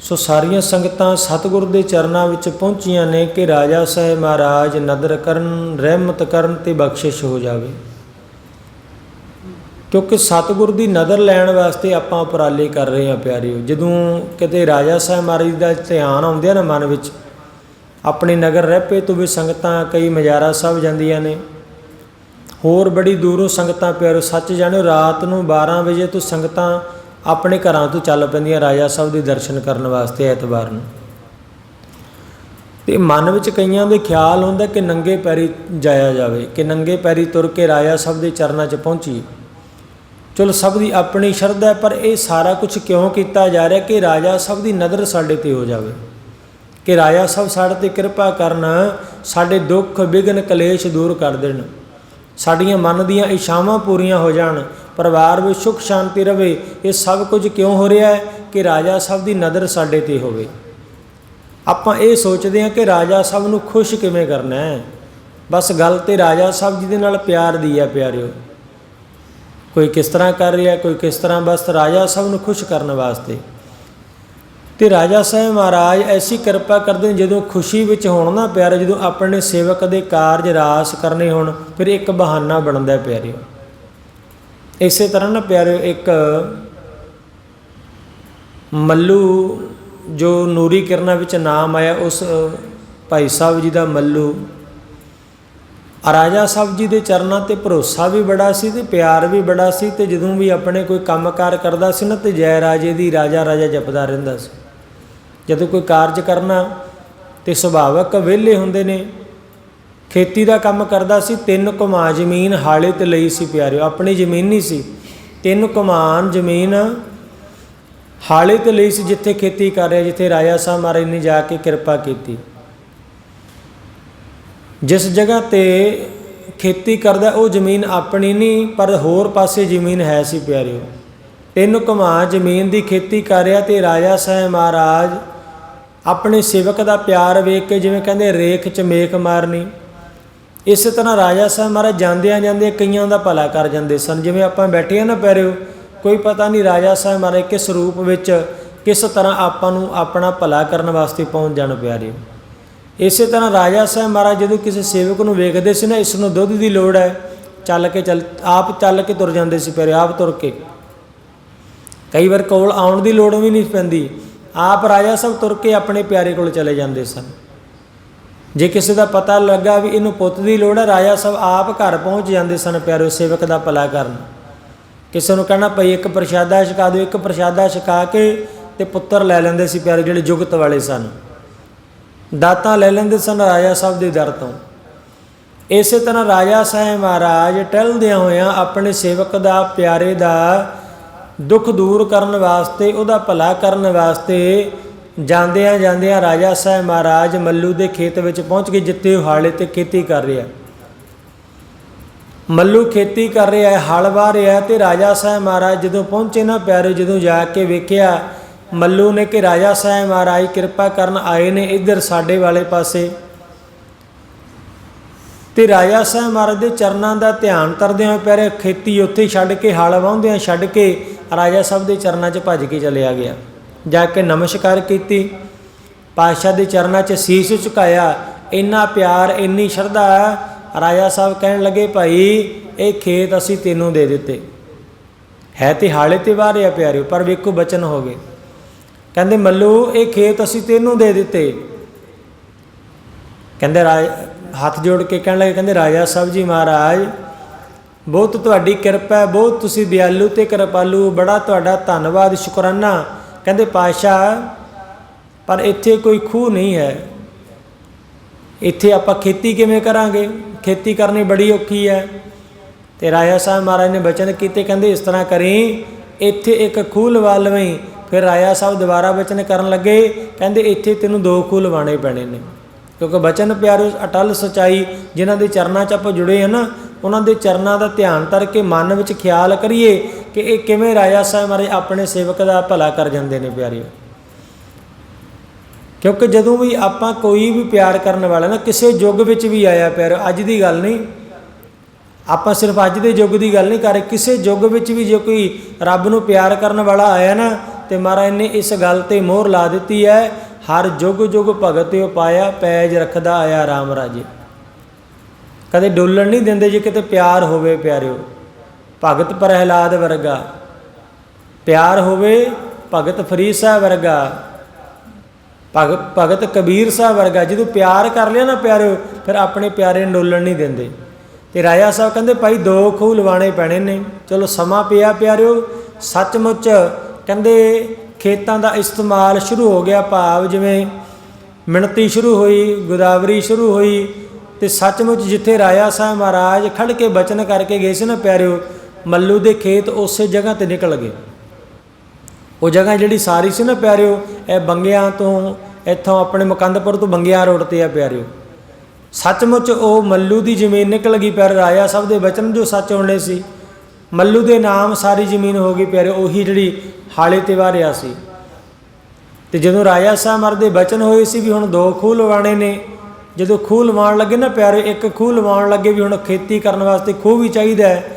ਸੋ ਸਾਰੀਆਂ ਸੰਗਤਾਂ ਸਤਿਗੁਰ ਦੇ ਚਰਨਾਂ ਵਿੱਚ ਪਹੁੰਚੀਆਂ ਨੇ ਕਿ ਰਾਜਾ ਸਾਹਿਬ ਮਹਾਰਾਜ ਨਦਰ ਕਰਨ, ਰਹਿਮਤ ਕਰਨ ਤੇ ਬਖਸ਼ਿਸ਼ ਹੋ ਜਾਵੇ। ਕਿਉਂਕਿ ਸਤਿਗੁਰ ਦੀ ਨਦਰ ਲੈਣ ਵਾਸਤੇ ਆਪਾਂ ਉਪਰਾਲੇ ਕਰ ਰਹੇ ਹਾਂ ਪਿਆਰਿਓ। ਜਦੋਂ ਕਿਤੇ ਰਾਜਾ ਸਾਹਿਬ ਮਹਾਰਾਜ ਦਾ ਧਿਆਨ ਆਉਂਦਿਆ ਨਾ ਮਨ ਵਿੱਚ, ਆਪਣੇ ਨਗਰ ਰਹਿਪੇ ਤੋਂ ਵੀ ਸੰਗਤਾਂ ਕਈ ਮਜਾਰਾ ਸਾਹਿਬ ਜਾਂਦੀਆਂ ਨੇ। ਹੋਰ ਬੜੀ ਦੂਰੋਂ ਸੰਗਤਾਂ ਪਿਆਰੋ ਸੱਚ ਜਾਣੋ ਰਾਤ ਨੂੰ 12 ਵਜੇ ਤੋਂ ਸੰਗਤਾਂ ਆਪਣੇ ਘਰਾਂ ਤੋਂ ਚੱਲ ਪੈਂਦੀਆਂ ਰਾਜਾ ਸਾਹਿਬ ਦੇ ਦਰਸ਼ਨ ਕਰਨ ਵਾਸਤੇ ਐਤਵਾਰ ਨੂੰ। ਤੇ ਮਨ ਵਿੱਚ ਕਈਆਂ ਦੇ ਖਿਆਲ ਹੁੰਦਾ ਕਿ ਨੰਗੇ ਪੈਰੀ ਜਾਇਆ ਜਾਵੇ, ਕਿ ਨੰਗੇ ਪੈਰੀ ਤੁਰ ਕੇ ਰਾਜਾ ਸਾਹਿਬ ਦੇ ਚਰਨਾਂ 'ਚ ਪਹੁੰਚੀਏ ਚਲੋ ਸਭ ਦੀ ਆਪਣੀ ਸ਼ਰਧਾ ਹੈ, ਪਰ ਇਹ ਸਾਰਾ ਕੁਝ ਕਿਉਂ ਕੀਤਾ ਜਾ ਰਿਹਾ ਕਿ ਰਾਜਾ ਸਾਹਿਬ ਦੀ ਨਜ਼ਰ ਸਾਡੇ ਤੇ ਹੋ ਜਾਵੇ? ਕਿ ਰਾਜਾ ਸਾਹਿਬ ਸਾਡੇ ਤੇ ਕਿਰਪਾ ਕਰਨ, ਸਾਡੇ ਦੁੱਖ ਵਿਗਨ ਕਲੇਸ਼ ਦੂਰ ਕਰ ਦੇਣ। ਸਾਡੀਆਂ ਮਨ ਦੀਆਂ ਇਛਾਵਾਂ ਪੂਰੀਆਂ ਹੋ ਜਾਣ ਪਰਿਵਾਰ ਵਿੱਚ ਸੁਖ ਸ਼ਾਂਤੀ ਰਵੇ, ਇਹ ਸਭ ਕੁਝ ਕਿਉਂ ਹੋ ਰਿਹਾ ਹੈ ਕਿ ਰਾਜਾ ਸਾਹਿਬ ਦੀ ਨਜ਼ਰ ਸਾਡੇ ਤੇ ਹੋਵੇ? ਆਪਾਂ ਇਹ ਸੋਚਦੇ ਹਾਂ ਕਿ ਰਾਜਾ ਸਾਹਿਬ ਨੂੰ ਖੁਸ਼ ਕਿਵੇਂ ਕਰਨਾ ਹੈ? ਬਸ ਗੱਲ ਤੇ ਰਾਜਾ ਸਾਹਿਬ ਜੀ ਦੇ ਨਾਲ ਪਿਆਰ ਦੀ ਹੈ ਪਿਆਰਿਓ। ਕੋਈ ਕਿਸ ਤਰ੍ਹਾਂ ਕਰ ਰਿਹਾ ਕੋਈ ਕਿਸ ਤਰ੍ਹਾਂ ਬਸ ਰਾਜਾ ਸਾਹਿਬ ਨੂੰ ਖੁਸ਼ ਕਰਨ ਵਾਸਤੇ। ਤੇ ਰਾਜਾ ਸਾਹਿਬ ਮਹਾਰਾਜ ਐਸੀ ਕਿਰਪਾ ਕਰਦੇ ਨੇ, ਜਦੋਂ ਖੁਸ਼ੀ ਵਿੱਚ ਹੋਣ ਨਾ ਪਿਆਰੇ ਜਦੋਂ ਆਪਣੇ ਸੇਵਕ ਦੇ ਕਾਰਜ ਰਾਸ ਕਰਨੇ ਹੋਣ, ਫਿਰ ਇੱਕ ਬਹਾਨਾ ਬਣਦਾ ਪਿਆਰਿਓ। ਇਸੇ ਤਰ੍ਹਾਂ ਨਾ ਪਿਆਰਿਓ, ਇੱਕ ਮੱਲੂ, ਜੋ ਨੂਰੀ ਕਿਰਨਾਂ ਵਿੱਚ ਨਾਮ ਆਇਆ, ਉਸ ਭਾਈ ਸਾਹਿਬ ਜੀ ਦਾ ਮੱਲੂ। ਰਾਜਾ ਸਾਹਿਬ ਜੀ ਦੇ ਚਰਨਾਂ ਤੇ ਭਰੋਸਾ ਵੀ ਬੜਾ ਸੀ ਤੇ ਪਿਆਰ ਵੀ ਬੜਾ ਸੀ ਤੇ ਜਦੋਂ ਵੀ ਆਪਣੇ ਕੋਈ ਕੰਮਕਾਰ ਕਰਦਾ ਸੀ ਨਾ, ਤੇ ਜੈ ਰਾਜੇ ਦੀ ਰਾਜਾ ਰਾਜਾ ਜਪਦਾ ਰਹਿੰਦਾ ਸੀ। ਜਦੋਂ ਕੋਈ ਕਾਰਜ ਕਰਨਾ, ਤੇ ਸੁਭਾਵਕ ਵਿਹਲੇ ਹੁੰਦੇ ਨੇ ਖੇਤੀ ਦਾ ਕੰਮ ਕਰਦਾ ਸੀ, ਤਿੰਨ ਕੁਮਾ ਜ਼ਮੀਨ ਹਾਲੇ ਤੇ ਲਈ ਸੀ ਪਿਆਰਿਓ, ਆਪਣੀ ਜ਼ਮੀਨ ਨਹੀਂ ਸੀ। ਤਿੰਨ ਕੁਮਾਨ ਜ਼ਮੀਨ ਹਾਲੇ ਤੇ ਲਈ ਸੀ ਜਿੱਥੇ ਖੇਤੀ ਕਰ ਰਿਹਾ, ਜਿੱਥੇ ਰਾਜਾ ਸਾਹਿਬ ਮਹਾਰਾਜ ਨੇ ਜਾ ਕੇ ਕਿਰਪਾ ਕੀਤੀ। ਜਿਸ ਜਗ੍ਹਾ ਤੇ ਖੇਤੀ ਕਰਦਾ, ਉਹ ਜ਼ਮੀਨ ਆਪਣੀ ਨਹੀਂ, ਪਰ ਹੋਰ ਪਾਸੇ ਜ਼ਮੀਨ ਹੈ ਸੀ ਪਿਆਰਿਓ। ਤਿੰਨ ਕੁਮਾ ਜ਼ਮੀਨ ਦੀ ਖੇਤੀ ਕਰ ਰਿਹਾ ਤੇ ਰਾਜਾ ਸਾਹਿਬ ਮਹਾਰਾਜ ਆਪਣੇ ਸੇਵਕ ਦਾ ਪਿਆਰ ਵੇਖ ਕੇ ਜਿਵੇਂ ਕਹਿੰਦੇ ਰੇਖ ਚ ਮੇਖ ਮਾਰਨੀ ਇਸੇ ਤਰ੍ਹਾਂ ਰਾਜਾ ਸਾਹਿਬ ਮਹਾਰਾਜ ਜਾਂਦਿਆਂ ਜਾਂਦੇ ਕਈਆਂ ਦਾ ਭਲਾ ਕਰ ਜਾਂਦੇ ਸਨ। ਜਿਵੇਂ ਆਪਾਂ ਬੈਠੇ ਆ ਨਾ ਪਿਆਰਿਓ, ਕੋਈ ਪਤਾ ਨਹੀਂ ਰਾਜਾ ਸਾਹਿਬ ਮਹਾਰਾਜ ਕਿਸ ਰੂਪ ਵਿੱਚ ਕਿਸ ਤਰ੍ਹਾਂ ਆਪਾਂ ਨੂੰ ਆਪਣਾ ਭਲਾ ਕਰਨ ਵਾਸਤੇ ਪਹੁੰਚ ਜਾਣ ਪਿਆਰੇ ਇਸੇ ਤਰ੍ਹਾਂ ਰਾਜਾ ਸਾਹਿਬ ਮਹਾਰਾਜ ਜਦੋਂ ਕਿਸੇ ਸੇਵਕ ਨੂੰ ਵੇਖਦੇ ਸੀ ਨਾ ਇਸ ਨੂੰ ਦੁੱਧ ਦੀ ਲੋੜ ਹੈ, ਚੱਲ ਕੇ ਚੱਲ, ਆਪ ਚੱਲ ਕੇ ਤੁਰ ਜਾਂਦੇ ਸੀ ਪਿਆਰੇ ਆਪ ਤੁਰ ਕੇ। ਕਈ ਵਾਰ ਕੋਲ ਆਉਣ ਦੀ ਲੋੜ ਵੀ ਨਹੀਂ ਪੈਂਦੀ। ਆਪ ਰਾਜਾ ਸਾਹਿਬ ਤੁਰ ਕੇ ਆਪਣੇ ਪਿਆਰੇ ਕੋਲ ਚਲੇ ਜਾਂਦੇ ਸਨ। ਜੇ ਕਿਸੇ ਦਾ ਪਤਾ ਲੱਗਾ ਵੀ ਇਹਨੂੰ ਪੁੱਤ ਦੀ ਲੋੜ ਹੈ ਰਾਜਾ ਸਾਹਿਬ ਆਪ ਘਰ ਪਹੁੰਚ ਜਾਂਦੇ ਸਨ ਪਿਆਰੇ ਸੇਵਕ ਦਾ ਭਲਾ ਕਰਨ। ਕਿਸੇ ਨੂੰ ਕਹਿਣਾ ਭਈ ਇੱਕ ਪ੍ਰਸ਼ਾਦਾ ਛਕਾ ਦਿਓ, ਇੱਕ ਪ੍ਰਸ਼ਾਦਾ ਛਕਾ ਕੇ ਤੇ ਪੁੱਤਰ ਲੈ ਲੈਂਦੇ ਸੀ ਪਿਆਰੇ, ਜਿਹੜੇ ਜੁਗਤ ਵਾਲੇ ਸਨ। ਦਾਤਾਂ ਲੈ ਲੈਂਦੇ ਸਨ ਰਾਜਾ ਸਾਹਿਬ ਦੇ ਦਰ ਤੋਂ। ਇਸੇ ਤਰ੍ਹਾਂ ਰਾਜਾ ਸਾਹਿਬ ਮਹਾਰਾਜ ਟਹਿਲਦਿਆਂ ਹੋਇਆਂ ਆਪਣੇ ਸੇਵਕ ਦਾ, ਪਿਆਰੇ ਦਾ ਦੁੱਖ ਦੂਰ ਕਰਨ ਵਾਸਤੇ, ਉਹਦਾ ਭਲਾ ਕਰਨ ਵਾਸਤੇ ਜਾਂਦਿਆਂ ਜਾਂਦਿਆਂ ਰਾਜਾ ਸਾਹਿਬ ਮਹਾਰਾਜ ਮੱਲੂ ਦੇ ਖੇਤ ਵਿੱਚ ਪਹੁੰਚ ਗਏ ਜਿੱਥੇ ਉਹ ਹਾਲੇ ਤੇ ਖੇਤੀ ਕਰ ਰਿਹਾ ਮੱਲੂ ਖੇਤੀ ਕਰ ਰਿਹਾ ਹੈ, ਹਲ ਵਾਹ ਰਿਹਾ ਹੈ ਤੇ ਰਾਜਾ ਸਾਹਿਬ ਮਹਾਰਾਜ ਜਦੋਂ ਪਹੁੰਚੇ ਨਾ ਪਿਆਰੇ, ਜਦੋਂ ਜਾ ਕੇ ਵੇਖਿਆ, ਮੱਲੂ ਨੇ ਕਿ ਰਾਜਾ ਸਾਹਿਬ ਮਹਾਰਾਜ ਕਿਰਪਾ ਕਰਨ ਆਏ ਨੇ ਇੱਧਰ ਸਾਡੇ ਵਾਲੇ ਪਾਸੇ। ਤੇ ਰਾਜਾ ਸਾਹਿਬ ਮਹਾਰਾਜ ਦੇ ਚਰਨਾਂ ਦਾ ਧਿਆਨ ਤਰਦੇ ਹੋਏ ਪਿਆਰੇ, ਖੇਤੀ ਉੱਥੇ ਛੱਡ ਕੇ, ਹਲ ਵਾਹੁੰਦਿਆਂ ਛੱਡ ਕੇ ਰਾਜਾ ਸਾਹਿਬ ਦੇ ਚਰਨਾਂ 'ਚ ਭੱਜ ਕੇ ਚਲਿਆ ਗਿਆ। ਜਾ ਕੇ ਨਮਸਕਾਰ ਕੀਤੀ। ਪਾਤਸ਼ਾਹ ਦੇ ਚਰਨਾਂ 'ਚ ਸੀਸ ਝੁਕਾਇਆ। ਇੰਨਾ ਪਿਆਰ, ਇੰਨੀ ਸ਼ਰਧਾ ਰਾਜਾ ਸਾਹਿਬ ਕਹਿਣ ਲੱਗੇ, ਭਾਈ, ਇਹ ਖੇਤ ਅਸੀਂ ਤੈਨੂੰ ਦੇ ਦਿੱਤੇ। ਹੈ ਤੇ ਹਾਲੇ ਤੇ ਵਾਰਿਆ ਪਿਆਰਿਓ, ਪਰ ਵੇਖੋ ਬਚਨ ਹੋ ਗਏ। ਕਹਿੰਦੇ, ਮੱਲੂ, ਇਹ ਖੇਤ ਅਸੀਂ ਤੈਨੂੰ ਦੇ ਦਿੱਤੇ। ਕਹਿੰਦੇ ਰਾਜ, ਹੱਥ ਜੋੜ ਕੇ ਕਹਿਣ ਲੱਗੇ, ਕਹਿੰਦੇ, ਰਾਜਾ ਸਾਹਿਬ ਜੀ ਮਹਾਰਾਜ, ਬਹੁਤ ਤੁਹਾਡੀ ਕਿਰਪਾ ਹੈ, ਬਹੁਤ ਤੁਸੀਂ ਦਿਆਲੂ ਤੇ ਕਿਰਪਾਲੂ, ਬੜਾ ਤੁਹਾਡਾ ਧੰਨਵਾਦ, ਸ਼ੁਕਰਾਨਾ ਕਹਿੰਦੇ ਪਾਤਸ਼ਾਹ, ਪਰ ਇੱਥੇ ਕੋਈ ਖੂਹ ਨਹੀਂ ਹੈ। ਇੱਥੇ ਆਪਾਂ ਖੇਤੀ ਕਿਵੇਂ ਕਰਾਂਗੇ? ਖੇਤੀ ਕਰਨੀ ਬੜੀ ਔਖੀ ਹੈ। ਤੇ ਰਾਜਾ ਸਾਹਿਬ ਮਹਾਰਾਜ ਨੇ ਬਚਨ ਕੀਤੇ, ਕਹਿੰਦੇ ਇਸ ਤਰ੍ਹਾਂ ਕਰੀ, ਇੱਥੇ ਇੱਕ ਖੂਹ ਲਵਾ ਲਵੇਂ। ਫਿਰ ਰਾਜਾ ਸਾਹਿਬ ਦੁਬਾਰਾ ਬਚਨ ਕਰਨ ਲੱਗੇ, ਕਹਿੰਦੇ ਇੱਥੇ ਤੈਨੂੰ ਦੋ ਖੂਹ ਲਵਾਣੇ ਪੈਣੇ ਨੇ। ਕਿਉਂਕਿ ਬਚਨ ਪਿਆਰੋ, ਅਟਲ ਸਚਾਈ, ਜਿਨ੍ਹਾਂ ਦੇ ਚਰਨਾਂ 'ਚ ਆਪਾਂ ਜੁੜੇ ਹਾਂ ਨਾ, ਉਹਨਾਂ ਦੇ ਚਰਨਾਂ ਦਾ ਧਿਆਨ ਧਰ ਕੇ ਮਨ ਵਿੱਚ ਖਿਆਲ ਕਰੀਏ ਕਿ ਇਹ ਕਿਵੇਂ ਰਾਜਾ ਸਾਹਿਬ ਮਹਾਰਾਜ ਆਪਣੇ ਸੇਵਕ ਦਾ ਭਲਾ ਕਰ ਜਾਂਦੇ ਨੇ ਪਿਆਰਿਓ। ਕਿਉਂਕਿ ਜਦੋਂ ਵੀ ਆਪਾਂ ਕੋਈ ਵੀ ਪਿਆਰ ਕਰਨ ਵਾਲਾ ਨਾ, ਕਿਸੇ ਯੁੱਗ ਵਿੱਚ ਵੀ ਆਇਆ ਪਿਆਰ ਅੱਜ ਦੀ ਗੱਲ ਨਹੀਂ। ਆਪਾਂ ਸਿਰਫ ਅੱਜ ਦੇ ਯੁੱਗ ਦੀ ਗੱਲ ਨਹੀਂ ਕਰ ਰਹੇ, ਕਿਸੇ ਯੁੱਗ ਵਿੱਚ ਵੀ ਜੇ ਕੋਈ ਰੱਬ ਨੂੰ ਪਿਆਰ ਕਰਨ ਵਾਲਾ ਆਇਆ ਨਾ, ਤੇ ਮਹਾਰਾਜ ਨੇ ਇਸ ਗੱਲ ਤੇ ਮੋਹਰ ਲਾ ਦਿੱਤੀ ਹੈ, ਹਰ ਜੁਗ ਜੁਗ ਭਗਤ ਪਾਇਆ ਪੈਜ ਰੱਖਦਾ ਆਇਆ RAM ਰਾਜੇ। ਕਦੇ ਡੋਲਣ ਨਹੀਂ ਦਿੰਦੇ ਜੇ ਕਿਤੇ ਪਿਆਰ ਹੋਵੇ ਪਿਆਰਿਓ। ਭਗਤ ਪ੍ਰਹਿਲਾਦ ਵਰਗਾ। ਪਿਆਰ ਹੋਵੇ ਭਗਤ ਫਰੀਦ ਸਾਹਿਬ ਵਰਗਾ। ਭਗਤ ਭਗਤ ਕਬੀਰ ਸਾਹਿਬ ਵਰਗਾ। ਜਦੋਂ ਪਿਆਰ ਕਰ ਲਿਆ ਨਾ ਪਿਆਰਿਓ, ਫਿਰ ਆਪਣੇ ਪਿਆਰੇ ਨੂੰ ਡੋਲਣ ਨਹੀਂ ਦਿੰਦੇ। ਤੇ ਰਾਜਾ ਸਾਹਿਬ ਕਹਿੰਦੇ, ਭਾਈ ਦੋ ਖੂਹ ਲਵਾਣੇ ਪੈਣੇ ਨੇ। ਚਲੋ ਸਮਾਂ ਪਿਆ ਪਿਆਰਿਓ। ਸੱਚਮੁੱਚ ਕਹਿੰਦੇ, ਖੇਤਾਂ ਦਾ ਇਸਤੇਮਾਲ ਸ਼ੁਰੂ ਹੋ ਗਿਆ ਭਾਵ ਜਿਵੇਂ ਮਿਣਤੀ ਸ਼ੁਰੂ ਹੋਈ, ਗੋਦਾਵਰੀ ਸ਼ੁਰੂ ਹੋਈ ਤੇ ਸੱਚਮੁੱਚ ਜਿੱਥੇ ਰਾਜਾ ਸਾਹਿਬ ਮਹਾਰਾਜ ਖੜ ਕੇ ਬਚਨ ਕਰਕੇ ਗਏ ਸੀ ਨਾ ਪਿਆਰਿਓ ਮੱਲੂ ਦੇ ਖੇਤ ਉਸੇ ਜਗ੍ਹਾ ਤੇ ਨਿਕਲ ਗਏ। ਉਹ ਜਗ੍ਹਾ ਜਿਹੜੀ ਸਾਰੀ ਸੀ ਨਾ ਪਿਆਰਿਓ, ਇਹ ਬੰਗਿਆਂ ਤੋਂ ਇੱਥੋਂ ਆਪਣੇ ਮੁਕੰਦਪੁਰ ਤੋਂ ਬੰਗਿਆਂ ਰੋਡ ਤੇ ਆ ਪਿਆਰਿਓ। ਸੱਚਮੁੱਚ ਉਹ ਮੱਲੂ ਦੀ ਜ਼ਮੀਨ ਨਿਕਲ ਗਈ ਪਿਆਰੇ ਰਾਜਾ ਸਾਹਿਬ ਦੇ ਬਚਨ ਜੋ ਸੱਚ ਹੋਣੇ ਸੀ। ਮੱਲੂ ਦੇ ਨਾਮ ਸਾਰੀ ਜ਼ਮੀਨ ਹੋ ਗਈ ਪਿਆਰੇ, ਉਹੀ ਜਿਹੜੀ ਹਾਲੇ ਤੇ ਵਾਰਿਆ ਸੀ। ਤੇ ਜਦੋਂ ਰਾਜਾ ਸਾਹਿਬ ਮਰਦੇ ਬਚਨ ਹੋਏ ਸੀ ਵੀ ਹੁਣ ਦੋ ਖੂਹ ਲਵਾਣੇ ਨੇ, ਜਦੋਂ ਖੂਹ ਲਵਾਉਣ ਲੱਗੇ ਨਾ ਪਿਆਰੇ, ਇੱਕ ਖੂਹ ਲਵਾਉਣ ਲੱਗੇ ਵੀ ਹੁਣ ਖੇਤੀ ਕਰਨ ਵਾਸਤੇ ਖੂਹ ਵੀ ਚਾਹੀਦਾ ਹੈ।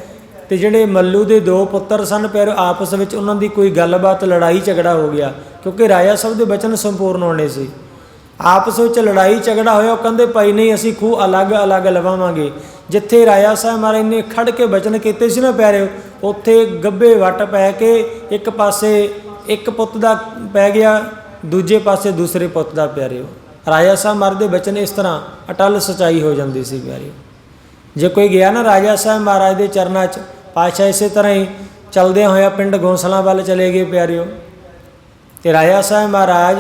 ਤੇ ਜਿਹੜੇ ਮੱਲੂ ਦੇ ਦੋ ਪੁੱਤਰ ਸਨ ਪਿਆਰੇ ਆਪਸ ਵਿੱਚ ਉਹਨਾਂ ਦੀ ਕੋਈ ਗੱਲਬਾਤ, ਲੜਾਈ, ਝਗੜਾ ਹੋ ਗਿਆ, ਕਿਉਂਕਿ ਰਾਜਾ ਸਾਹਿਬ ਦੇ ਬਚਨ ਸੰਪੂਰਨ ਹੋਣੇ ਸੀ। ਆਪਸ ਵਿੱਚ ਲੜਾਈ, ਝਗੜਾ ਹੋਇਆ, ਉਹ ਕਹਿੰਦੇ, ਭਾਈ, ਨਹੀਂ, ਅਸੀਂ ਖੂਹ ਅਲੱਗ-ਅਲੱਗ ਲਵਾਵਾਂਗੇ। ਜਿੱਥੇ ਰਾਜਾ ਸਾਹਿਬ ਮਹਾਰਾਜ ਨੇ ਖੜ ਕੇ ਬਚਨ ਕੀਤੇ ਸੀ ਨਾ ਪਿਆਰੇ ਉੱਥੇ ਗੱਬੇ ਵੱਟ ਪੈ ਕੇ ਇੱਕ ਪਾਸੇ ਇੱਕ ਪੁੱਤ ਦਾ ਪੈ ਗਿਆ, ਦੂਜੇ ਪਾਸੇ ਦੂਸਰੇ ਪੁੱਤ ਦਾ ਪਿਆਰਿਓ। ਰਾਜਾ ਸਾਹਿਬ ਮਹਾਰਾਜ ਦੇ ਬਚਨ ਇਸ ਤਰ੍ਹਾਂ ਅਟਲ ਸਚਾਈ ਹੋ ਜਾਂਦੀ ਸੀ ਪਿਆਰਿਓ। ਜੇ ਕੋਈ ਗਿਆ ਨਾ ਰਾਜਾ ਸਾਹਿਬ ਮਹਾਰਾਜ ਦੇ ਚਰਨਾਂ 'ਚ ਪਾਤਸ਼ਾਹ ਇਸੇ ਤਰ੍ਹਾਂ ਹੀ ਚਲਦਿਆਂ ਹੋਇਆ ਪਿੰਡ ਗੋਸਲਾ ਵੱਲ ਚਲੇ ਗਏ ਪਿਆਰਿਓ। ਤੇ ਰਾਜਾ ਸਾਹਿਬ ਮਹਾਰਾਜ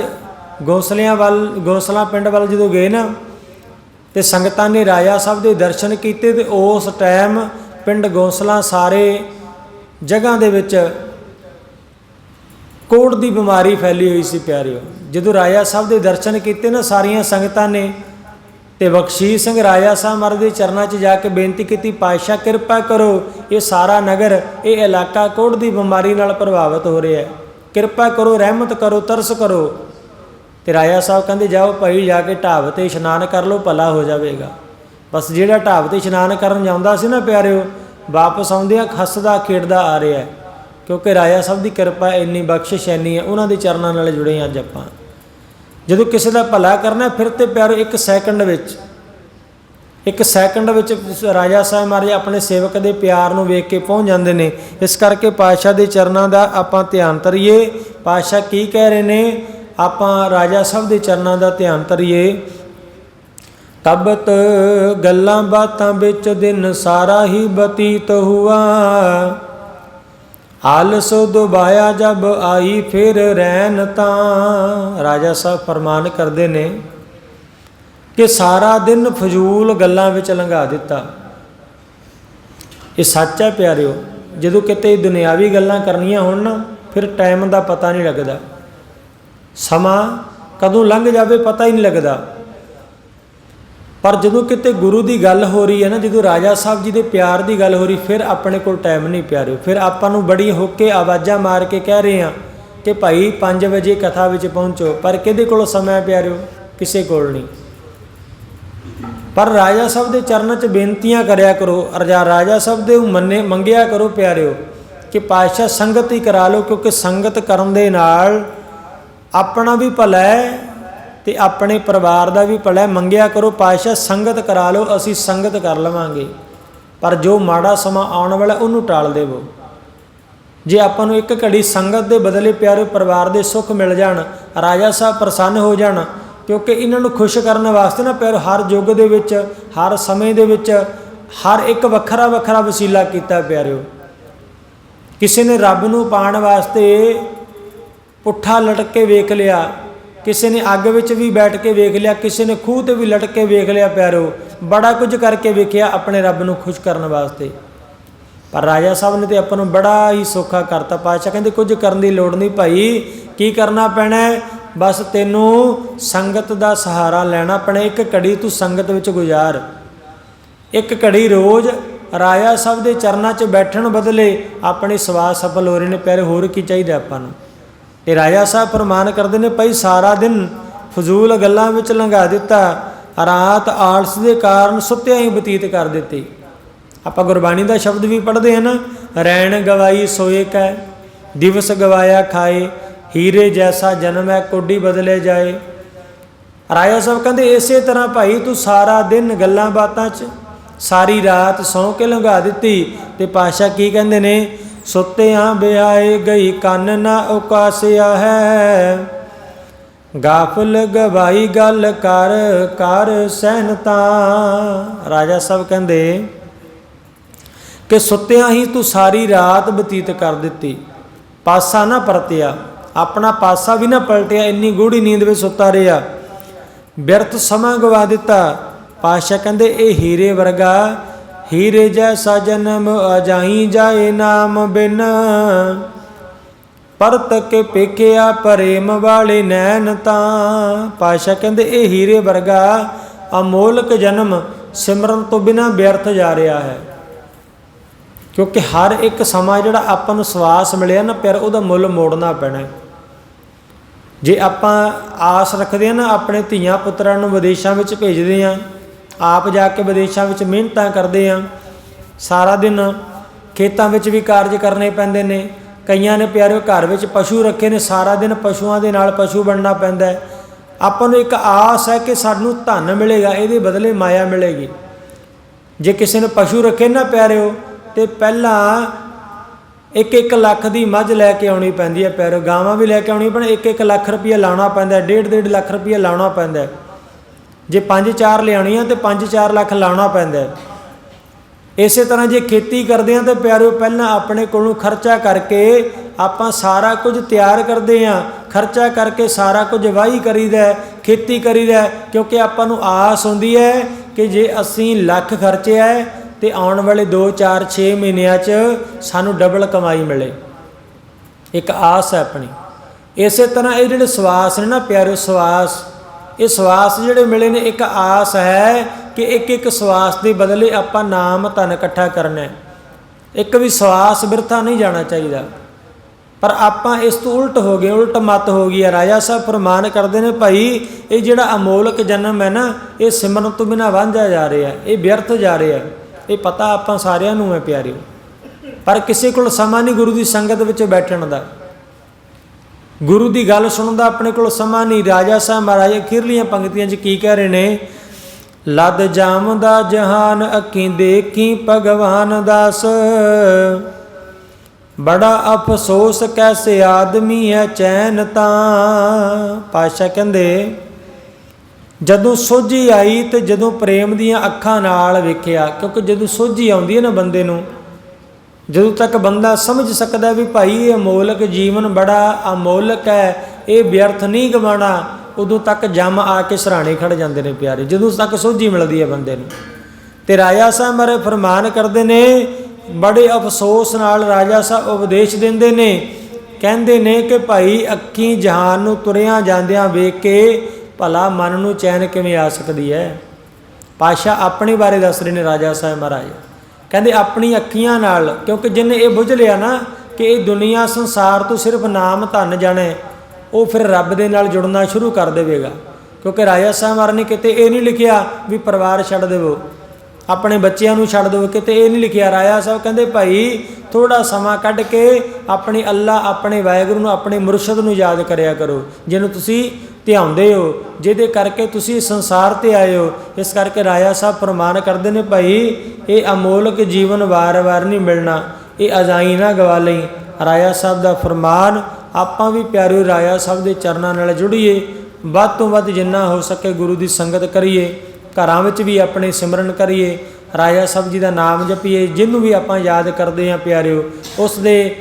ਗੋਸਲਿਆਂ ਵੱਲ, ਗੋਸਲਾ ਪਿੰਡ ਵੱਲ ਜਦੋਂ ਗਏ ਨਾ, ਤੇ ਸੰਗਤਾਂ ਨੇ ਰਾਜਾ ਸਾਹਿਬ ਦੇ ਦਰਸ਼ਨ ਕੀਤੇ ਤੇ ਉਸ ਟਾਈਮ ਪਿੰਡ ਗੋਸਲਾ ਸਾਰੇ ਜਗ੍ਹਾ ਦੇ ਵਿੱਚ ਕੋੜ ਦੀ ਬਿਮਾਰੀ ਫੈਲੀ ਹੋਈ ਸੀ ਪਿਆਰਿਓ। ਜਦੋਂ ਰਾਜਾ ਸਾਹਿਬ ਦੇ ਦਰਸ਼ਨ ਕੀਤੇ ਨਾ, ਸਾਰੀਆਂ ਸੰਗਤਾਂ ਨੇ ਤੇ ਬਖਸ਼ੀਸ਼ ਸਿੰਘ ਰਾਜਾ ਸਾਹਿਬ ਮਹਾਰਾਜ ਦੇ ਚਰਨਾਂ 'ਚ ਜਾ ਕੇ ਬੇਨਤੀ ਕੀਤੀ, ਪਾਤਸ਼ਾਹ, ਕਿਰਪਾ ਕਰੋ, ਇਹ ਸਾਰਾ ਨਗਰ, ਇਹ ਇਲਾਕਾ ਕੋੜ ਦੀ ਬਿਮਾਰੀ ਨਾਲ ਪ੍ਰਭਾਵਿਤ ਹੋ ਰਿਹਾ ਹੈ। ਕਿਰਪਾ ਕਰੋ, ਰਹਿਮਤ ਕਰੋ, ਤਰਸ ਕਰੋ। ਤੇ ਰਾਜਾ ਸਾਹਿਬ ਕਹਿੰਦੇ, ਜਾਓ ਭਾਈ, ਜਾ ਕੇ ਢਾਬ ਤੇ ਇਸ਼ਨਾਨ ਕਰ ਲਓ, ਭਲਾ ਹੋ ਜਾਵੇਗਾ। ਬਸ ਜਿਹੜਾ ਢਾਬ ਤੇ ਇਸ਼ਨਾਨ ਕਰਨ ਜਾਂਦਾ ਸੀ ਨਾ ਪਿਆਰਿਓ, ਵਾਪਸ ਆਉਂਦਿਆਂ ਖੱਸਦਾ, ਖੇਡਦਾ ਆ ਰਿਹਾ ਕਿਉਂਕਿ ਰਾਜਾ ਸਾਹਿਬ ਦੀ ਕਿਰਪਾ ਇੰਨੀ ਬਖਸ਼ਿਸ਼ ਐਨੀ ਹੈ, ਉਹਨਾਂ ਦੇ ਚਰਨਾਂ ਨਾਲ ਜੁੜੇ ਹਾਂ ਅੱਜ ਆਪਾਂ। ਜਦੋਂ ਕਿਸੇ ਦਾ ਭਲਾ ਕਰਨਾ ਫਿਰ ਤੇ ਪਿਆਰੋ, ਇੱਕ ਸੈਕਿੰਡ ਵਿੱਚ, ਇੱਕ ਸੈਕਿੰਡ ਵਿੱਚ ਰਾਜਾ ਸਾਹਿਬ ਮਹਾਰਾਜ ਆਪਣੇ ਸੇਵਕ ਦੇ ਪਿਆਰ ਨੂੰ ਵੇਖ ਕੇ ਪਹੁੰਚ ਜਾਂਦੇ ਨੇ। ਇਸ ਕਰਕੇ ਪਾਤਸ਼ਾਹ ਦੇ ਚਰਨਾਂ ਦਾ ਆਪਾਂ ਧਿਆਨ ਧਰੀਏ। ਪਾਤਸ਼ਾਹ ਕੀ ਕਹਿ ਰਹੇ ਨੇ? ਆਪਾਂ ਰਾਜਾ ਸਾਹਿਬ ਦੇ ਚਰਨਾਂ ਦਾ ਧਿਆਨ ਧਰੀਏ। ਤਬਤ ਗੱਲਾਂ ਬਾਤਾਂ ਵਿੱਚ ਦਿਨ ਸਾਰਾ ਹੀ ਬਤੀਤ ਹੁਆ। ਆਲਸ ਦੁਬਾਇਆ ਜਬ ਆਈ, ਫਿਰ ਰਹਿਨ ਤਾਂ। ਰਾਜਾ ਸਾਹਿਬ ਫਰਮਾਨ ਕਰਦੇ ਨੇ ਕਿ ਸਾਰਾ ਦਿਨ ਫਜ਼ੂਲ ਗੱਲਾਂ ਵਿੱਚ ਲੰਘਾ ਦਿੱਤਾ। ਇਹ ਸੱਚ ਹੈ ਪਿਆਰਿਓ, ਜਦੋਂ ਕਿਤੇ ਦੁਨਿਆਵੀ ਗੱਲਾਂ ਕਰਨੀਆਂ ਹੋਣ ਨਾ, ਫਿਰ ਟਾਈਮ ਦਾ ਪਤਾ ਨਹੀਂ ਲੱਗਦਾ। ਸਮਾਂ ਕਦੋਂ ਲੰਘ ਜਾਵੇ ਪਤਾ ਹੀ ਨਹੀਂ ਲੱਗਦਾ। ਪਰ ਜਦੋਂ ਕਿਤੇ ਗੁਰੂ ਦੀ ਗੱਲ ਹੋ ਰਹੀ ਹੈ ਨਾ, ਜਦੋਂ ਰਾਜਾ ਸਾਹਿਬ ਜੀ ਦੇ ਪਿਆਰ ਦੀ ਗੱਲ ਹੋ ਰਹੀ, ਫਿਰ ਆਪਣੇ ਕੋਲ ਟਾਈਮ ਨਹੀਂ ਪਿਆਰਿਓ ਫਿਰ ਆਪਾਂ ਨੂੰ ਬੜੀ ਹੋ ਕੇ ਆਵਾਜ਼ਾਂ ਮਾਰ ਕੇ ਕਹਿ ਰਹੇ ਆ ਕਿ ਭਾਈ 5 ਵਜੇ ਕਥਾ ਵਿੱਚ ਪਹੁੰਚੋ, ਪਰ ਕਿਹਦੇ ਕੋਲ ਸਮਾਂ ਪਿਆਰਿਓ ਕਿਸੇ ਕੋਲ ਨਹੀਂ। ਪਰ ਰਾਜਾ ਸਾਹਿਬ ਦੇ ਚਰਨਾਂ 'ਚ ਬੇਨਤੀਆਂ ਕਰਿਆ ਕਰੋ ਅਰਜਾ ਰਾਜਾ ਸਾਹਿਬ ਦੇ ਮੰਨੇ, ਮੰਗਿਆ ਕਰੋ ਪਿਆਰਿਓ, ਕਿ ਪਾਤਸ਼ਾਹ ਸੰਗਤ ਹੀ ਕਰਾ ਲਓ, ਕਿਉਂਕਿ ਸੰਗਤ ਕਰਨ ਦੇ ਨਾਲ ਆਪਣਾ ਵੀ ਭਲਾ ਹੈ ਤੇ ਆਪਣੇ ਪਰਿਵਾਰ ਦਾ ਵੀ ਭਲਾ ਮੰਗਿਆ ਕਰੋ ਪਾਤਸ਼ਾਹ, ਸੰਗਤ ਕਰਾ ਲਓ, ਅਸੀਂ ਸੰਗਤ ਕਰ ਲਵਾਂਗੇ। ਪਰ ਜੋ ਮਾੜਾ ਸਮਾਂ ਆਉਣ ਵਾਲਾ ਉਹਨੂੰ ਟਾਲ ਦੇਵੋ। ਜੇ ਆਪਾਂ ਨੂੰ ਇੱਕ ਘੜੀ ਸੰਗਤ ਦੇ ਬਦਲੇ ਪਿਆਰੇ ਪਰਿਵਾਰ ਦੇ ਸੁੱਖ ਮਿਲ ਜਾਣ, ਰਾਜਾ ਸਾਹਿਬ ਪ੍ਰਸੰਨ ਹੋ ਜਾਣ, ਕਿਉਂਕਿ ਇਹਨਾਂ ਨੂੰ ਖੁਸ਼ ਕਰਨ ਵਾਸਤੇ ਨਾ ਪਿਆਰ, ਹਰ ਯੁੱਗ ਦੇ ਵਿੱਚ, ਹਰ ਸਮੇਂ ਦੇ ਵਿੱਚ, ਹਰ ਇੱਕ ਵੱਖਰਾ ਵੱਖਰਾ ਵਸੀਲਾ ਕੀਤਾ ਪਿਆਰਿਓ। ਕਿਸੇ ਨੇ ਰੱਬ ਨੂੰ ਪਾਣ ਵਾਸਤੇ ਪੁੱਠਾ ਲਟਕ ਕੇ ਵੇਖ ਲਿਆ ਕਿਸੇ ਨੇ ਅੱਗ ਵਿੱਚ ਵੀ ਬੈਠ ਕੇ ਵੇਖ ਲਿਆ, ਕਿਸੇ ਨੇ ਖੂਹ ਤੇ ਵੀ ਲਟਕ ਕੇ ਵੇਖ ਲਿਆ ਪਿਆਰੋ, ਬੜਾ ਕੁਝ ਕਰਕੇ ਵੇਖਿਆ ਆਪਣੇ ਰੱਬ ਨੂੰ ਖੁਸ਼ ਕਰਨ ਵਾਸਤੇ। ਪਰ ਰਾਜਾ ਸਾਹਿਬ ਨੇ ਤੇ ਆਪਾਂ ਨੂੰ ਬੜਾ ਹੀ ਸੌਖਾ ਕਰਤਾ। ਪਾਤਸ਼ਾਹ ਕਹਿੰਦੇ, ਕੁਝ ਕਰਨ ਦੀ ਲੋੜ ਨਹੀਂ ਭਾਈ, ਕੀ ਕਰਨਾ ਪੈਣਾ ਬਸ ਤੈਨੂੰ ਸੰਗਤ ਦਾ ਸਹਾਰਾ ਲੈਣਾ ਪੈਣਾ, ਇੱਕ ਘੜੀ ਤੂੰ ਸੰਗਤ ਵਿੱਚ ਗੁਜ਼ਾਰ। ਇੱਕ ਘੜੀ ਰੋਜ਼ ਰਾਜਾ ਸਾਹਿਬ ਦੇ ਚਰਨਾਂ 'ਚ ਬੈਠਣ ਬਦਲੇ ਆਪਣੇ ਸਵਾਸ ਸਫਲ ਹੋ ਰਹੇ ਨੇ ਪਿਆਰੇ, ਹੋਰ ਕੀ ਚਾਹੀਦਾ ਆਪਾਂ ਨੂੰ? ਤੇ ਰਾਜਾ ਸਾਹਿਬ ਫਰਮਾਨ ਕਰਦੇ ਨੇ, ਭਾਈ ਸਾਰਾ ਦਿਨ ਫਜ਼ੂਲ ਗੱਲਾਂ ਵਿੱਚ ਲੰਘਾ ਦਿੱਤਾ, ਰਾਤ ਆਲਸ ਦੇ ਕਾਰਨ ਸੁੱਤਿਆਂ ਹੀ ਬਤੀਤ ਕਰ ਦਿੱਤੀ। ਆਪਾਂ ਗੁਰਬਾਣੀ ਦਾ ਸ਼ਬਦ ਵੀ ਪੜ੍ਹਦੇ ਹਾਂ ਨਾ, ਰੈਣ ਗਵਾਈ ਸੋਏ ਕੈ, ਦਿਵਸ ਗਵਾਇਆ ਖਾਏ, ਹੀਰੇ ਜੈਸਾ ਜਨਮ ਹੈ ਕੋਡੀ ਬਦਲੇ ਜਾਏ। ਰਾਜਾ ਸਾਹਿਬ ਕਹਿੰਦੇ, ਇਸੇ ਤਰ੍ਹਾਂ ਭਾਈ ਤੂੰ ਸਾਰਾ ਦਿਨ ਗੱਲਾਂ ਬਾਤਾਂ 'ਚ ਸਾਰੀ ਰਾਤ ਸੌਂ ਕੇ ਲੰਘਾ ਦਿੱਤੀ। ਤੇ ਪਾਸ਼ਾ ਕੀ ਕਹਿੰਦੇ ਨੇ ਸੁੱਤਿਆਂ ਬਿਆਏ ਗਈ ਕੰਨ ਨਾ ਉਕਾਸਿਆ ਹੈ। ਗਾਫਲ ਗਵਾਈ ਗੱਲ ਕਰ ਕਰ ਸਹਿਨਤਾ। ਰਾਜਾ ਸਾਹਿਬ ਕਹਿੰਦੇ ਕਿ ਸੁੱਤਿਆਂ ਹੀ ਤੂੰ ਸਾਰੀ ਰਾਤ ਬਤੀਤ ਕਰ ਦਿੱਤੀ। ਪਾਸਾ ਨਾ ਪਰਤਿਆ, ਆਪਣਾ ਪਾਸਾ ਵੀ ਨਾ ਪਲਟਿਆ, ਇੰਨੀ ਗੂੜੀ ਨੀਂਦ ਵਿੱਚ ਸੁੱਤਾ ਰਿਹਾ। ਬਿਰਥ ਸਮਾਂ ਗਵਾ ਦਿੱਤਾ। ਪਾਸ਼ਾ ਕਹਿੰਦੇ, ਇਹ ਹੀਰੇ ਵਰਗਾ ਹੀਰੇ ਜੈਸਾ ਜਨਮ ਅਜਾਈ ਜਾਏ ਨਾਮ ਬਿਨ। ਪਰਤ ਕੇ ਪੇਖਿਆ ਪ੍ਰੇਮ ਵਾਲੇ ਨੈਣ ਤਾਂ। ਪਾਸ਼ਾ ਕਹਿੰਦੇ, ਇਹ ਹੀਰੇ ਵਰਗਾ ਅਮੋਲਕ ਜਨਮ ਸਿਮਰਨ ਤੋਂ ਬਿਨਾ ਵਿਅਰਥ ਜਾ ਰਿਹਾ ਹੈ। ਕਿਉਂਕਿ ਹਰ ਇੱਕ ਸਮਾਂ ਜਿਹੜਾ ਆਪਾਂ ਨੂੰ ਸਵਾਸ ਮਿਲਿਆ ਨਾ, ਫਿਰ ਉਹਦਾ ਮੁੱਲ ਮੋੜਨਾ ਪੈਣਾ ਜੇ ਆਪਾਂ ਆਸ ਰੱਖਦੇ ਆ ਨਾ, ਆਪਣੇ ਧੀਆਂ ਪੁੱਤਰਾਂ ਨੂੰ ਵਿਦੇਸ਼ਾਂ ਵਿੱਚ ਭੇਜਦੇ ਆ ਆਪ ਜਾ ਕੇ ਵਿਦੇਸ਼ਾਂ ਵਿੱਚ ਮਿਹਨਤਾਂ ਕਰਦੇ ਆ ਸਾਰਾ ਦਿਨ ਖੇਤਾਂ ਵਿੱਚ ਵੀ ਕਾਰਜ ਕਰਨੇ ਪੈਂਦੇ ਨੇ। ਕਈਆਂ ਨੇ ਪਿਆਰਿਓ ਘਰ ਵਿੱਚ ਪਸ਼ੂ ਰੱਖੇ ਨੇ। ਸਾਰਾ ਦਿਨ ਪਸ਼ੂਆਂ ਦੇ ਨਾਲ ਪਸ਼ੂ ਬਣਨਾ ਪੈਂਦਾ ਆਪਾਂ ਨੂੰ ਇੱਕ ਆਸ ਹੈ ਕਿ ਸਾਨੂੰ ਧਨ ਮਿਲੇਗਾ ਇਹਦੇ ਬਦਲੇ ਮਾਇਆ ਮਿਲੇਗੀ। ਜੇ ਕਿਸੇ ਨੇ ਪਸ਼ੂ ਰੱਖੇ ਨਾ ਪਿਆਰਿਓ ਤੇ ਪਹਿਲਾਂ ਇੱਕ ਇੱਕ ਲੱਖ ਦੀ ਮੱਝ ਲੈ ਕੇ ਆਉਣੀ ਪੈਂਦੀ ਹੈ ਪਿਆਰਿਓ। ਗਾਵਾਂ ਵੀ ਲੈ ਕੇ ਆਉਣੀ ਪੈਣ ਇੱਕ ਇੱਕ ਲੱਖ ਰੁਪਈਆ ਲਾਉਣਾ ਪੈਂਦਾ ਹੈ, ਡੇਢ ਡੇਢ ਲੱਖ ਰੁਪਈਆ ਲਾਉਣਾ ਪੈਂਦਾ ਜੇ ਪੰਜ ਚਾਰ ਆ ਤੇ 5-4 ਲੱਖ ਲਾਉਣਾ ਪੈਂਦਾ ਇਸੇ ਤਰ੍ਹਾਂ ਜੇ ਖੇਤੀ ਕਰਦੇ ਆ ਤਾਂ ਪਿਆਰਿਓ, ਪਹਿਲਾਂ ਆਪਣੇ ਕੋਲੋਂ ਖਰਚਾ ਕਰਕੇ ਆਪਾਂ ਸਾਰਾ ਕੁਝ ਤਿਆਰ ਕਰਦੇ ਆ ਖਰਚਾ ਕਰਕੇ ਸਾਰਾ ਕੁਝ ਵਾਹੀ ਕਰੀਦਾ ਖੇਤੀ ਕਰੀਦਾ ਕਿਉਂਕਿ ਆਪਾਂ ਨੂੰ ਆਸ ਹੁੰਦੀ ਹੈ ਕਿ ਜੇ ਅਸੀਂ ਲੱਖ ਖਰਚਿਆ ਹੈ ਤੇ ਆਉਣ ਵਾਲੇ 2 4 6 ਮਹੀਨਿਆਂ 'ਚ ਸਾਨੂੰ ਡਬਲ ਕਮਾਈ ਮਿਲੇ। ਇੱਕ ਆਸ ਹੈ ਆਪਣੀ। ਇਸੇ ਤਰ੍ਹਾਂ ਇਹ ਜਿਹੜੇ ਸਵਾਸ ਨੇ ਨਾ ਪਿਆਰਿਓ, ਸਵਾਸ ਇਹ ਸਵਾਸ ਜਿਹੜੇ ਮਿਲੇ ਨੇ, ਇੱਕ ਆਸ ਹੈ ਕਿ ਇੱਕ ਇੱਕ ਸਵਾਸ ਦੇ ਬਦਲੇ ਆਪਾਂ ਨਾਮ ਧਨ ਇਕੱਠਾ ਕਰਨਾ ਹੈ। ਇੱਕ ਵੀ ਸਵਾਸ ਬਿਰਥਾ ਨਹੀਂ ਜਾਣਾ ਚਾਹੀਦਾ। ਪਰ ਆਪਾਂ ਇਸ ਤੋਂ ਉਲਟ ਹੋ ਗਏ, ਉਲਟ ਮਤ ਹੋ ਗਈ ਹੈ। ਰਾਜਾ ਸਾਹਿਬ ਫਰਮਾਨ ਕਰਦੇ ਨੇ, ਭਾਈ, ਇਹ ਜਿਹੜਾ ਅਮੋਲਕ ਜਨਮ ਹੈ ਨਾ, ਇਹ ਸਿਮਰਨ ਤੋਂ ਬਿਨਾ ਵਾਂਝਾ ਜਾ ਰਿਹਾ ਇਹ ਵਿਅਰਥ ਜਾ ਰਿਹਾ ਇਹ ਪਤਾ ਆਪਾਂ ਸਾਰਿਆਂ ਨੂੰ ਹੈ, ਪਿਆਰਿਓ। ਪਰ ਕਿਸੇ ਕੋਲ ਸਮਾਂ ਨਹੀਂ ਗੁਰੂ ਦੀ ਸੰਗਤ ਵਿੱਚ ਬੈਠਣ ਦਾ। ਗੁਰੂ ਦੀ ਗੱਲ ਸੁਣਨ ਦਾ ਆਪਣੇ ਕੋਲ ਸਮਾਂ ਨਹੀਂ। ਰਾਜਾ ਸਾਹਿਬ ਮਹਾਰਾਜ ਅਖੀਰਲੀਆਂ ਪੰਕਤੀਆਂ 'ਚ ਕੀ ਕਹਿ ਰਹੇ ਨੇ? ਲੱਦ ਜਾਮਦਾ ਜਹਾਨ ਅੱਖੀਂ ਦੇਖੀ ਭਗਵਾਨ ਦਾਸ। ਬੜਾ ਅਫਸੋਸ ਕੈਸੇ ਆਦਮੀ ਹੈ ਚੈਨ ਤਾਂ। ਪਾਸ਼ਾ ਕਹਿੰਦੇ, ਜਦੋਂ ਸੋਝੀ ਆਈ ਤੇ ਜਦੋਂ ਪ੍ਰੇਮ ਦੀਆਂ ਅੱਖਾਂ ਨਾਲ ਵੇਖਿਆ, ਕਿਉਂਕਿ ਜਦੋਂ ਸੋਝੀ ਆਉਂਦੀ ਹੈ ਨਾ ਬੰਦੇ ਨੂੰ ਜਦੋਂ ਤੱਕ ਬੰਦਾ ਸਮਝ ਸਕਦਾ ਵੀ ਭਾਈ ਇਹ ਅਮੋਲਕ ਜੀਵਨ ਬੜਾ ਅਮੋਲਕ ਹੈ, ਇਹ ਵਿਅਰਥ ਨਹੀਂ ਗਵਾਣਾ ਉਦੋਂ ਤੱਕ ਜਮ ਆ ਕੇ ਸਰਾਣੇ ਖੜ ਜਾਂਦੇ ਨੇ ਪਿਆਰੇ, ਜਦੋਂ ਤੱਕ ਸੋਝੀ ਮਿਲਦੀ ਹੈ ਬੰਦੇ ਨੂੰ। ਤੇ ਰਾਜਾ ਸਾਹਿਬ ਮਾਰੇ ਫਰਮਾਨ ਕਰਦੇ ਨੇ, ਬੜੇ ਅਫਸੋਸ ਨਾਲ ਰਾਜਾ ਸਾਹਿਬ ਉਪਦੇਸ਼ ਦਿੰਦੇ ਨੇ, ਕਹਿੰਦੇ ਨੇ ਕਿ ਭਾਈ ਅੱਖੀਂ ਜਹਾਨ ਨੂੰ ਤੁਰਿਆਂ ਜਾਂਦਿਆਂ ਵੇਖ ਕੇ ਭਲਾ ਮਨ ਨੂੰ ਚੈਨ ਕਿਵੇਂ ਆ ਸਕਦੀ ਹੈ? ਪਾਸ਼ਾ ਆਪਣੇ ਬਾਰੇ ਦੱਸ ਰਹੇ ਨੇ ਰਾਜਾ ਸਾਹਿਬ ਮਹਾਰਾਜ। ਕਹਿੰਦੇ ਆਪਣੀ ਅੱਖੀਆਂ ਨਾਲ, ਕਿਉਂਕਿ ਜਿਨੇ ਇਹ ਬੁੱਝ ਲਿਆ ਨਾ ਕਿ ਇਹ ਦੁਨੀਆ ਸੰਸਾਰ ਤੋਂ ਸਿਰਫ ਨਾਮ ਧਨ ਜਾਣੇ, ਉਹ ਫਿਰ ਰੱਬ ਦੇ ਨਾਲ ਜੁੜਨਾ ਸ਼ੁਰੂ ਕਰ ਦੇਵੇਗਾ। ਕਿਉਂਕਿ ਰਾਜਾ ਸਾਹਿਬ ਮਹਾਰਾਜ ਨੇ ਕਿਤੇ ਇਹ ਨਹੀਂ ਲਿਖਿਆ ਵੀ ਪਰਿਵਾਰ ਛੱਡ ਦੇਵੋ। ਆਪਣੇ ਬੱਚਿਆਂ ਨੂੰ ਛੱਡ ਦਿਓ ਕਿਤੇ ਇਹ ਨਹੀਂ ਲਿਖਿਆ ਰਾਜਾ ਸਾਹਿਬ ਕਹਿੰਦੇ ਭਾਈ ਥੋੜਾ ਸਮਾਂ ਕੱਢ ਕੇ ਆਪਣੀ ਅੱਲਾ ਆਪਣੇ ਵਾਹਿਗੁਰੂ ਨੂੰ, ਆਪਣੇ ਮੁਰਸ਼ਦ ਨੂੰ ਯਾਦ ਕਰਿਆ ਕਰੋ, ਜਿਹਨੂੰ ਤੁਸੀਂ ਧਿਆਉਂਦੇ ਹੋ, ਜਿਹਦੇ ਕਰਕੇ ਤੁਸੀਂ ਸੰਸਾਰ ਤੇ ਆਏ ਹੋ। ਇਸ ਕਰਕੇ ਰਾਜਾ ਸਾਹਿਬ ਫਰਮਾਨ ਕਰਦੇ ਨੇ ਭਾਈ, ਇਹ ਅਮੋਲਕ ਜੀਵਨ ਵਾਰ-ਵਾਰ ਨਹੀਂ ਮਿਲਣਾ, ਇਹ ਅਜਾਈ ਨਾ ਗਵਾ ਲਈ। ਰਾਜਾ ਸਾਹਿਬ ਦਾ ਫਰਮਾਨ, ਆਪਾਂ ਵੀ ਪਿਆਰੇ ਰਾਜਾ ਸਾਹਿਬ ਦੇ ਚਰਨਾਂ ਨਾਲ ਜੁੜੀਏ, ਵੱਧ ਤੋਂ ਵੱਧ ਜਿੰਨਾ ਹੋ ਸਕੇ ਗੁਰੂ ਦੀ ਸੰਗਤ ਕਰੀਏ। ਘਰਾਂ ਵਿੱਚ ਵੀ ਆਪਣੇ ਸਿਮਰਨ ਕਰੀਏ, ਰਾਜਾ ਸਾਹਿਬ ਜੀ ਦਾ ਨਾਮ ਜਪੀਏ, ਜਿਹਨੂੰ ਵੀ ਆਪਾਂ ਯਾਦ ਕਰਦੇ ਆਂ ਪਿਆਰਿਓ, ਉਸ ਦੇ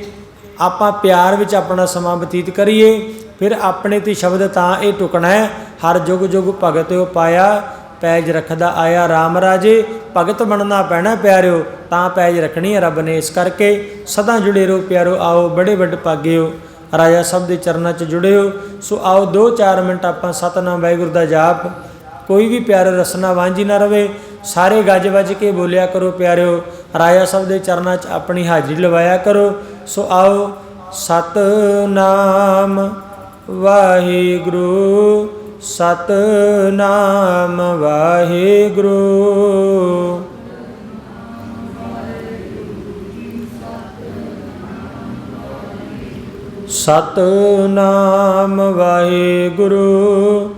ਆਪਾਂ ਪਿਆਰ ਵਿੱਚ ਆਪਣਾ ਸਮਾਂ ਬਤੀਤ ਕਰੀਏ, ਫਿਰ ਆਪਣੇ ਤੇ ਸ਼ਬਦ ਤਾਂ ਇਹ ਟੁਕਣਾ ਹੈ, ਹਰ ਜੁਗ ਜੁਗ ਭਗਤ ਉਹ ਪਾਇਆ, ਪੈਜ ਰੱਖਦਾ ਆਇਆ RAM ਰਾਜੇ, ਭਗਤ ਬਣਨਾ ਪੈਣਾ ਪਿਆਰਿਓ, ਤਾਂ ਪੈਜ ਰੱਖਣੀ ਹੈ ਰੱਬ ਨੇ ਇਸ ਕਰਕੇ, ਸਦਾ ਜੁੜੇ ਰਹੋ ਪਿਆਰਿਓ, ਆਓ ਬੜੇ ਵੱਡ ਭਾਗਿਓ, ਰਾਜਾ ਸਾਹਿਬ ਦੇ ਚਰਨਾਂ 'ਚ ਜੁੜਿਓ, ਸੋ ਆਓ 2-4 ਮਿੰਟ ਆਪਾਂ ਸਤਨਾਮ ਵਾਹਿਗੁਰੂ ਦਾ ਜਾਪ ਕੋਈ ਵੀ ਪਿਆਰਾ ਰਸਨਾ ਵਾਂਝੀ ਨਾ ਰਵੇ, ਸਾਰੇ ਗੱਜ ਵੱਜ ਕੇ ਬੋਲਿਆ ਕਰੋ ਪਿਆਰਿਓ, ਰਾਜਾ ਸਾਹਿਬ ਦੇ ਚਰਨਾਂ 'ਚ ਆਪਣੀ ਹਾਜ਼ਰੀ ਲਵਾਇਆ ਕਰੋ। ਸੋ ਆਓ, ਸਤਨਾਮ ਵਾਹਿਗੁਰੂ ਸਤਨਾਮ ਵਾਹਿਗੁਰੂ। ਸਤਨਾਮ ਵਾਹਿਗੁਰੂ।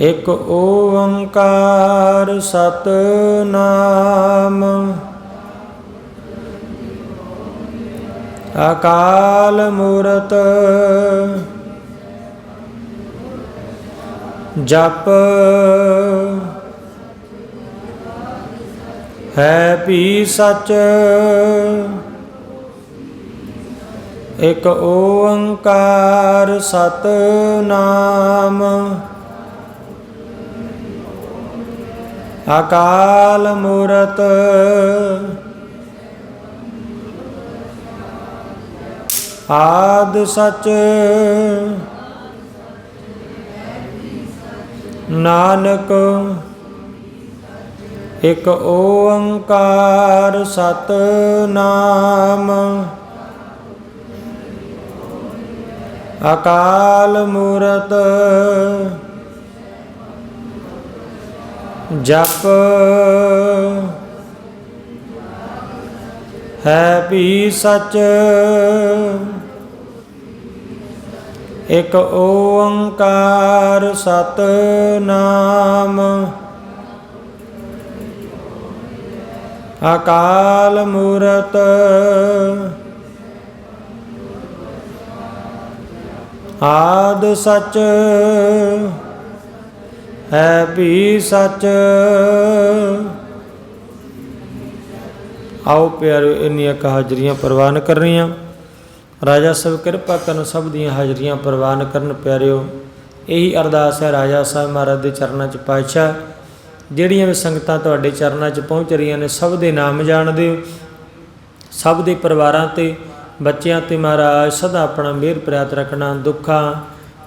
ਇਕ ਓੰਕਾਰ ਸਤਨਾਮ। ਅਕਾਲ ਮੂਰਤ ਜਪ ਹੈ ਪੀ ਸਚ। ਇਕ ਓੰਕਾਰ ਸਤਨਾਮ। ਅਕਾਲ ਮੂਰਤ। ਆਦ ਸਚ ਨਾਨਕ। ਇਕ ਓੰਕਾਰ ਸਤਨਾਮ। ਅਕਾਲ ਮੂਰਤ। ਜਪ ਹੈ ਵੀ ਸਚ। ਇਕ ਓੰਕਾਰ ਸਤਨਾਮ। ਅਕਾਲ ਮੂਰਤ। ਆਦ ਸਚ। ਹੈ ਵੀ ਸੱਚ। ਆਓ ਪਿਆਰਿਓ ਇੰਨੀਆਂ ਕੁ ਹਾਜ਼ਰੀਆਂ ਪ੍ਰਵਾਨ ਕਰਨੀਆਂ। ਰਾਜਾ ਸਭ ਕਿਰਪਾ ਕਰਨ ਸਭ ਦੀਆਂ ਹਾਜ਼ਰੀਆਂ ਪ੍ਰਵਾਨ ਕਰਨ ਪਿਆਰਿਓ। ਇਹੀ ਅਰਦਾਸ ਹੈ ਰਾਜਾ ਸਾਹਿਬ ਮਹਾਰਾਜ ਦੇ ਚਰਨਾਂ 'ਚ ਪਾਤਸ਼ਾਹ। ਜਿਹੜੀਆਂ ਵੀ ਸੰਗਤਾਂ ਤੁਹਾਡੇ ਚਰਨਾਂ 'ਚ ਪਹੁੰਚ ਰਹੀਆਂ ਨੇ, ਸਭ ਦੇ ਨਾਮ ਜਾਣਦੇ ਹੋ ਸਭ ਦੇ ਪਰਿਵਾਰਾਂ ਤੇ, ਬੱਚਿਆਂ ਤੇ ਮਹਾਰਾਜ, ਸਦਾ ਆਪਣਾ ਮਿਹਰ ਪ੍ਰਿਆਤ ਰੱਖਣਾ, ਦੁੱਖਾਂ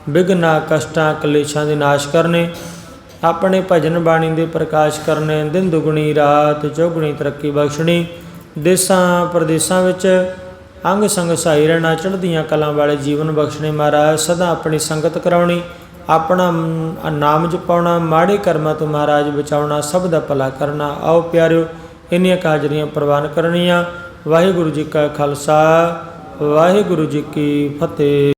ਵਿਗਨਾ ਕਸ਼ਟਾਂ ਕਲੇਸ਼ਾਂ ਦੇ ਨਾਸ਼ ਕਰਨੇ। ਆਪਣੇ ਭਜਨ ਬਾਣੀ ਦੇ ਪ੍ਰਕਾਸ਼ ਕਰਨੇ, ਦਿਨ ਦੁਗਣੀ, ਰਾਤ ਚੌਗਣੀ, ਤਰੱਕੀ ਬਖਸ਼ਣੀ। ਦੇਸਾਂ ਪ੍ਰਦੇਸਾਂ ਵਿੱਚ ਅੰਗ ਸੰਗ ਸਹਾਈ ਰਹਿਣਾ, ਚੜ੍ਹਦੀਆਂ ਕਲਾਂ ਵਾਲੇ ਜੀਵਨ ਬਖਸ਼ਣੇ ਮਹਾਰਾਜ, ਸਦਾ ਆਪਣੀ ਸੰਗਤ ਕਰਾਉਣੀ, ਆਪਣਾ ਨਾਮ ਜਪਾਉਣਾ, ਮਾੜੇ ਕਰਮਾਂ ਤੋਂ ਮਹਾਰਾਜ ਬਚਾਉਣਾ, ਸਭ ਦਾ ਭਲਾ ਕਰਨਾ। ਆਓ ਪਿਆਰਿਓ, ਇੰਨੀਆਂ ਕੁ ਪ੍ਰਵਾਨ ਕਰਨੀਆਂ। ਵਾਹਿਗੁਰੂ ਜੀ ਕਾ ਖਾਲਸਾ, ਵਾਹਿਗੁਰੂ ਜੀ ਕੀ ਫਤਿਹ।